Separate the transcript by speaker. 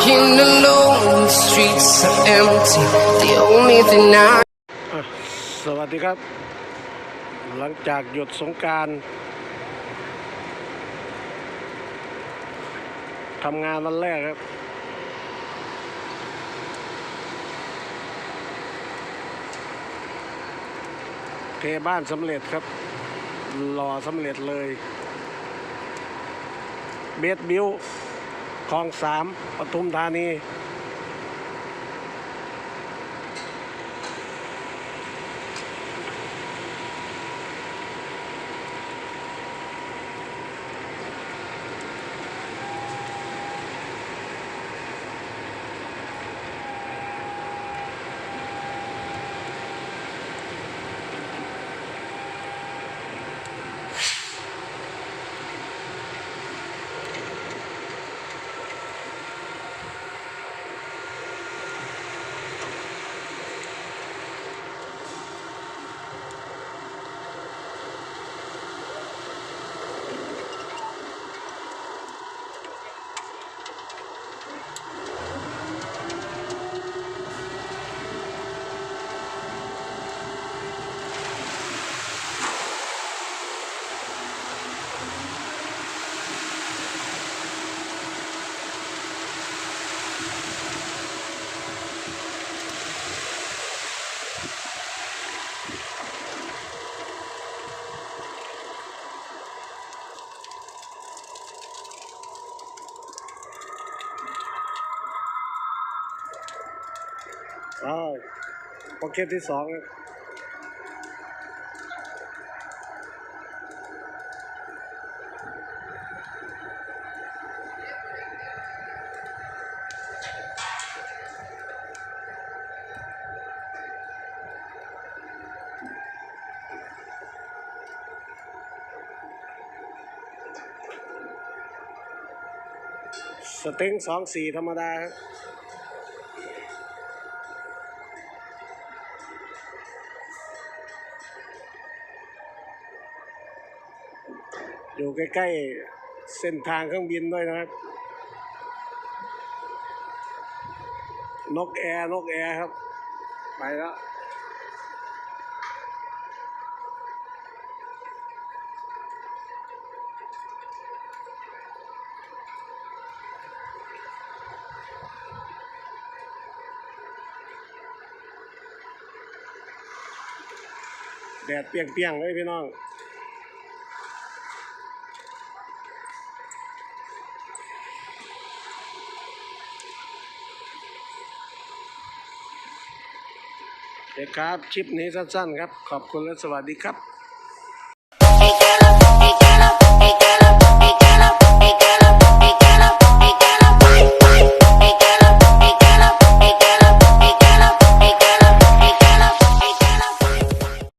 Speaker 1: Walking alone, the streets are empty. The only thing I
Speaker 2: สวัสดีครับ หลังจากหยุดสงการทำงานวันแรกครับ เทบ้านสำเร็จครับ หล่อสำเร็จเลย เบสบิว คลองสามปทุมธานี อ้าวโอเคที่สองสต็งสองสี่ธรรมดา อยู่ใกล้ๆเส้นทางเครื่องบินด้วยนะครับ นกแอร์นกแอร์ครับ ไปแล้วแดดเปียงๆเลยพี่น้อง เดี๋ยวครับ คลิปนี้สั้นๆครับ ขอบคุณและสวัสดีครับ